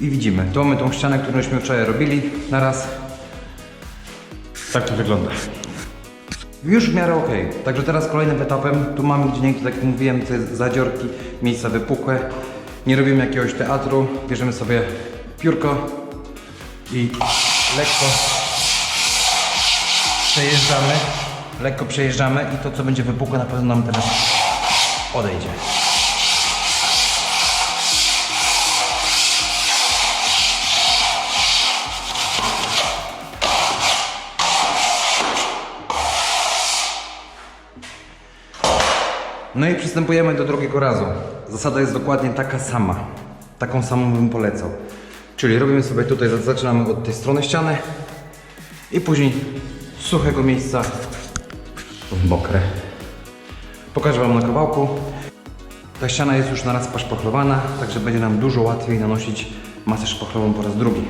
I widzimy, tu mamy tą ścianę, którą żeśmy wczoraj robili. Na raz Tak to wygląda. Już w miarę ok. Także teraz kolejnym etapem, tu mamy gdzie tak jak mówiłem, te zadziorki, miejsca wypukłe. Nie robimy jakiegoś teatru, bierzemy sobie piórko i lekko przejeżdżamy. Lekko przejeżdżamy i to co będzie wypukłe na pewno nam teraz odejdzie. No i przystępujemy do drugiego razu. Zasada jest dokładnie taka sama. Taką samą bym polecał. Czyli robimy sobie tutaj, zaczynamy od tej strony ściany i później z suchego miejsca w mokre. Pokażę Wam na kawałku. Ta ściana jest już na raz paszpachlowana, także będzie nam dużo łatwiej nanosić masę szpachlową po raz drugi.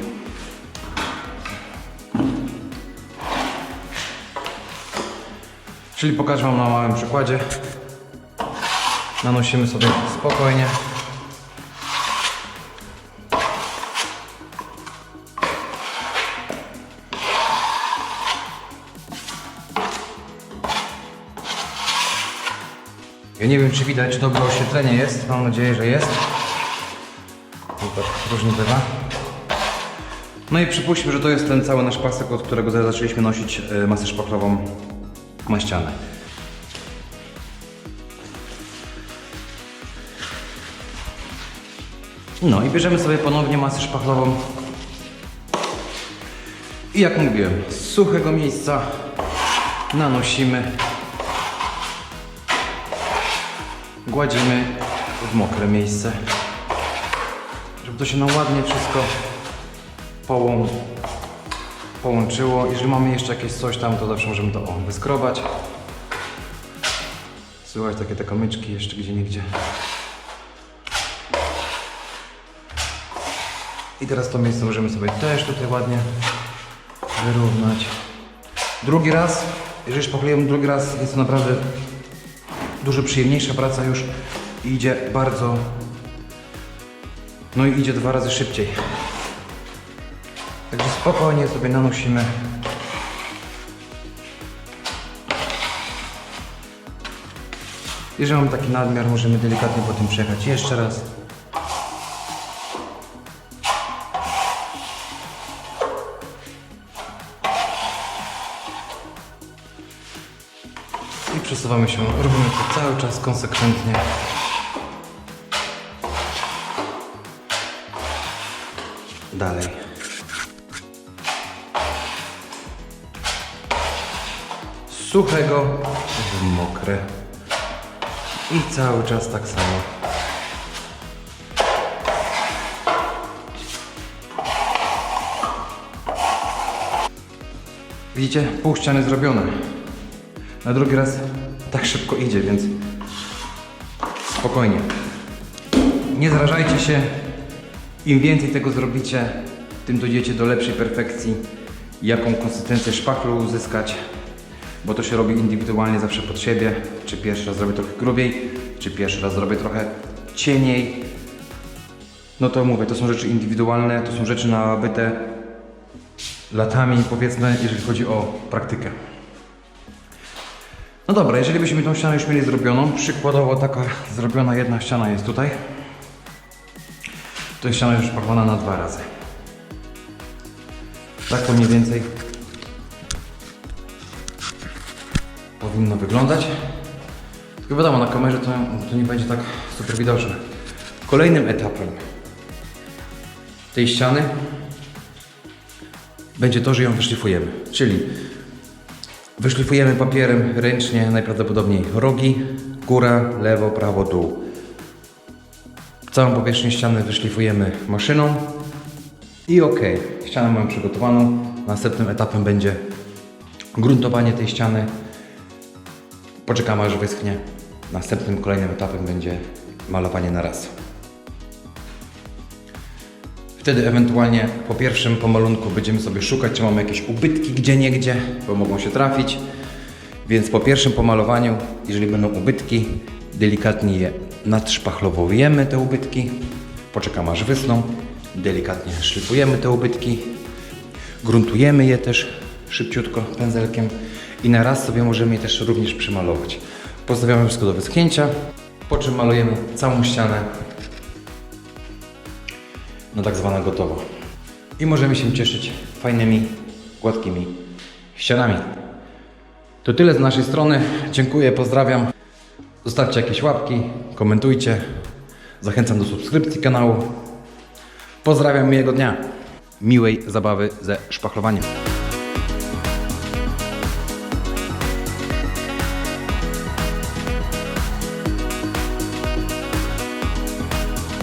Czyli pokażę Wam na małym przykładzie. Nanosimy sobie spokojnie. Ja nie wiem, czy widać, dobre oświetlenie jest. Mam nadzieję, że jest. Zobacz, różnie bywa. No i przypuśćmy, że to jest ten cały nasz pasek, od którego zaczęliśmy nosić e, masę szpachlową na ścianę. No i bierzemy sobie ponownie masę szpachlową. I jak mówiłem, z suchego miejsca nanosimy, gładzimy w mokre miejsce, żeby to się nam ładnie wszystko połą, połączyło. Jeżeli mamy jeszcze jakieś coś tam, to zawsze możemy to o, wyskrobać. Słychać takie te kamyczki jeszcze gdzie niegdzie. I teraz to miejsce możemy sobie też tutaj ładnie wyrównać. Drugi raz, jeżeli szpachlujemy drugi raz, jest to naprawdę dużo przyjemniejsza praca już i idzie bardzo, no i idzie dwa razy szybciej. Także spokojnie sobie nanosimy. Jeżeli mam taki nadmiar, możemy delikatnie po tym przejechać jeszcze raz. Przesuwamy się, robimy to cały czas konsekwentnie. Dalej. Suchego w mokre. I cały czas tak samo. Widzicie? Pół ściany zrobione. Na drugi raz tak szybko idzie, więc spokojnie. Nie zrażajcie się. Im więcej tego zrobicie, tym dojdziecie do lepszej perfekcji. Jaką konsystencję szpachlu uzyskać, bo to się robi indywidualnie zawsze pod siebie. Czy pierwszy raz zrobię trochę grubiej, czy pierwszy raz zrobię trochę cieniej. No to mówię, to są rzeczy indywidualne, to są rzeczy nabyte latami, powiedzmy, jeżeli chodzi o praktykę. No dobra, jeżeli byśmy tą ścianę już mieli zrobioną, przykładowo taka zrobiona jedna ściana jest tutaj, to jest ściana już szpachlowana na dwa razy. Tak to mniej więcej powinno wyglądać. Tylko wiadomo, na kamerze to, to nie będzie tak super widoczne. Kolejnym etapem tej ściany będzie to, że ją wyszlifujemy. Czyli wyszlifujemy papierem ręcznie najprawdopodobniej rogi, góra, lewo, prawo, dół. Całą powierzchnię ściany wyszlifujemy maszyną i ok, ścianę mamy przygotowaną. Następnym etapem będzie gruntowanie tej ściany. Poczekamy aż wyschnie. Następnym kolejnym etapem będzie malowanie na raz. Wtedy ewentualnie po pierwszym pomalunku będziemy sobie szukać, czy mamy jakieś ubytki gdzie niegdzie, bo mogą się trafić. Więc po pierwszym pomalowaniu, jeżeli będą ubytki, delikatnie je nadszpachlowujemy te ubytki, poczekamy aż wysną delikatnie szlifujemy te ubytki, gruntujemy je też szybciutko pędzelkiem i na raz sobie możemy je też również przymalować. Postawiamy wszystko do wyschnięcia, po czym malujemy całą ścianę na tak zwane gotowo. I możemy się cieszyć fajnymi, gładkimi ścianami. To tyle z naszej strony. Dziękuję, pozdrawiam. Zostawcie jakieś łapki, komentujcie. Zachęcam do subskrypcji kanału. Pozdrawiam miłego dnia. Miłej zabawy ze szpachlowaniem.